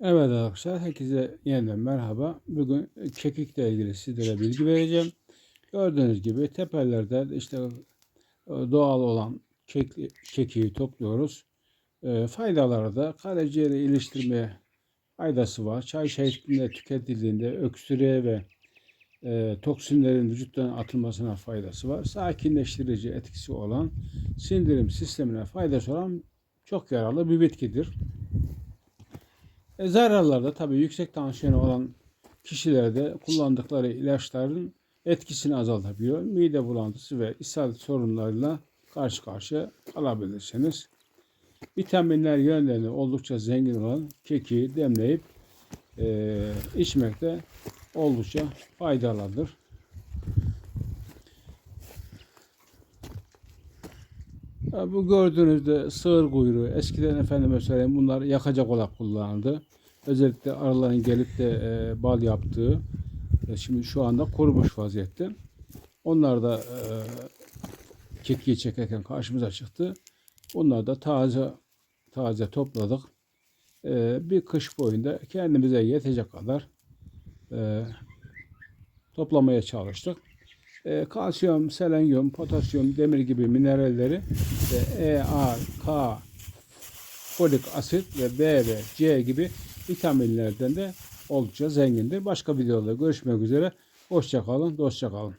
Evet arkadaşlar, herkese yeniden merhaba. Bugün kekikle ilgili sizlere bilgi vereceğim. Gördüğünüz gibi tepelerde işte doğal olan kek, kekiği topluyoruz. E, faydaları da karaciğeri iliştirmeye faydası var. Çay şeklinde tüketildiğinde öksürüğe ve e, toksinlerin vücuttan atılmasına faydası var. Sakinleştirici etkisi olan, sindirim sistemine faydası olan çok yararlı bir bitkidir. E, zararlarda tabii yüksek tansiyonu olan kişilerde kullandıkları ilaçların etkisini azaltabiliyor. Mide bulantısı ve ishal sorunlarıyla karşı karşıya kalabilirsiniz. Vitaminler yönlerini oldukça zengin olan keki demleyip e, içmek de oldukça faydalıdır. Bu gördüğünüzde sığır kuyruğu eskiden efendime söyleyeyim bunlar yakacak olarak kullanıldı. Özellikle arıların gelip de e, bal yaptığı e, şimdi şu anda kurumuş vaziyette. Onlar da e, kekiği çekerken karşımıza çıktı. Bunlar da taze taze topladık. E, bir kış boyunda kendimize yetecek kadar e, toplamaya çalıştık. E, kalsiyum, selenyum, potasyum, demir gibi mineralleri ve E, A, K, folik asit ve B ve C gibi vitaminlerden de oldukça zengindir. Başka videoda görüşmek üzere. Hoşça kalın, dostça kalın.